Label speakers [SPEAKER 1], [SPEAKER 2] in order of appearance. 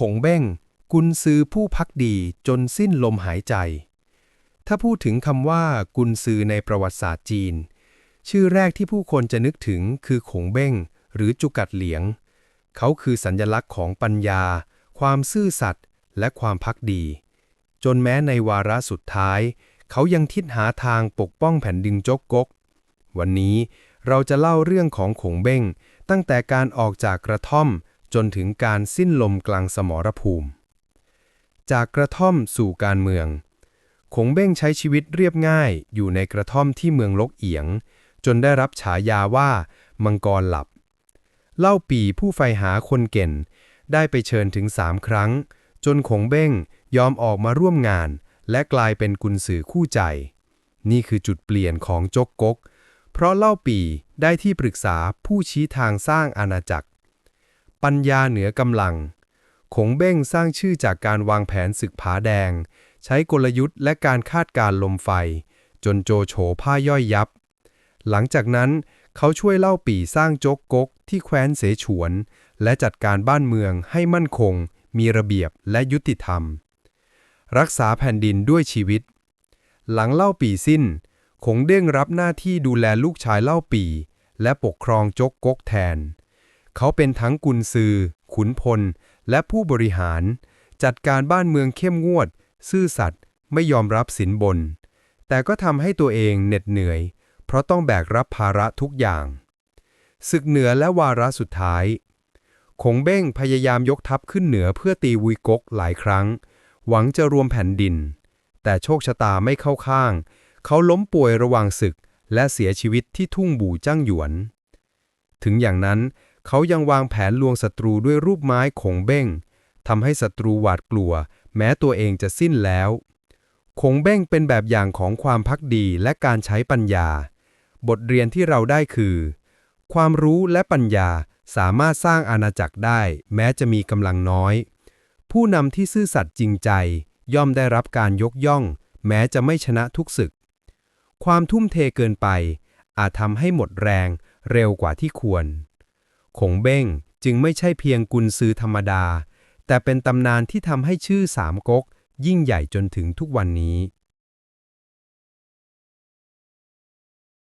[SPEAKER 1] ขงเบ้ง กุนซือผู้พักดีจนสิ้นลมหายใจ ถ้าพูดถึงคำว่ากุนซือในประวัติศาสตร์จีน ชื่อแรกที่ผู้คนจะนึกถึงคือขงเบ้ง หรือจุกัดเหลียง เขาคือสัญญลักษณ์ของปัญญา ความซื่อสัตย์และความพักดี จนแม้ในวาระสุดท้าย เขายังทิศหาทางปกป้องแผ่นดินจกกก วันนี้เราจะเล่าเรื่องของขงเบ้ง ตั้งแต่การออกจากกระท่อม จนถึงการสิ้นลมกลางสมรภูมิ จากกระท่อมสู่การเมือง ขงเบ้งใช้ชีวิตเรียบง่ายอยู่ในกระท่อมที่เมืองลกเอียง จนได้รับฉายาว่า มังกรหลับ เล่าปีผู้ใฝ่หาคนเก่น ได้ไปเชิญถึงสามครั้ง จนขงเบ้งยอมออกมาร่วมงาน และกลายเป็นกุนสือคู่ใจ นี่คือจุดเปลี่ยนของจกกก เพราะเล่าปีได้ที่ปรึกษาผู้ชี้ทางสร้างอาณาจักร ปัญญาเหนือกำลัง ขงเบ้งสร้างชื่อจากการวางแผนศึกผาแดง ใช้กลยุทธ์และการคาดการณ์ลมไฟ จนโจโฉผ้าย่อยยับ หลังจากนั้นเขาช่วยเล่าปี่สร้างโจกกกที่แคว้นเสฉวน และจัดการบ้านเมืองให้มั่นคง มีระเบียบและยุติธรรม รักษาแผ่นดินด้วยชีวิต หลังเล่าปี่สิ้นคงเด้งรับหน้าที่ดูแลลูกชายเล่าปี่ และปกครองจกกกแทน เขาเป็นทั้งกุนซือ ขุนพล และผู้บริหาร จัดการบ้านเมืองเข้มงวด ซื่อสัตย์ไม่ยอมรับสินบน แต่ก็ทำให้ตัวเองเหน็ดเหนื่อย เพราะต้องแบกรับภาระทุกอย่างศึกเหนือและวาระสุดท้าย คงเบ้งพยายามยกทัพขึ้นเหนือเพื่อตีวุยกกหลายครั้ง หวังจะรวมแผ่นดิน แต่โชคชะตาไม่เข้าข้าง เขาล้มป่วยระหว่างศึกและเสียชีวิตที่ทุ่งบู่จ้างหยวน ถึงอย่างนั้น เขายังวางแผนลวงศัตรูด้วยรูปไม้ขงเบ้งทำให้ศัตรูหวาดกลัว แม้ตัวเองจะสิ้นแล้วคงเบ้งเป็นแบบอย่างของความพักดีและการใช้ปัญญา บทเรียนที่เราได้คือ ความรู้และปัญญาสามารถสร้างอาณาจักรได้ แม้จะมีกำลังน้อย ผู้นำที่ซื่อสัตย์จริงใจ ย่อมได้รับการยกย่อง แม้จะไม่ชนะทุกศึก ความทุ่มเทเกินไป อาจทำให้หมดแรงเร็วกว่าที่ควร คงเบ้งจึงไม่ใช่เพียงกุนซือธรรมดา แต่เป็นตำนานที่ทำให้ชื่อสามก๊กยิ่งใหญ่จนถึงทุกวันนี้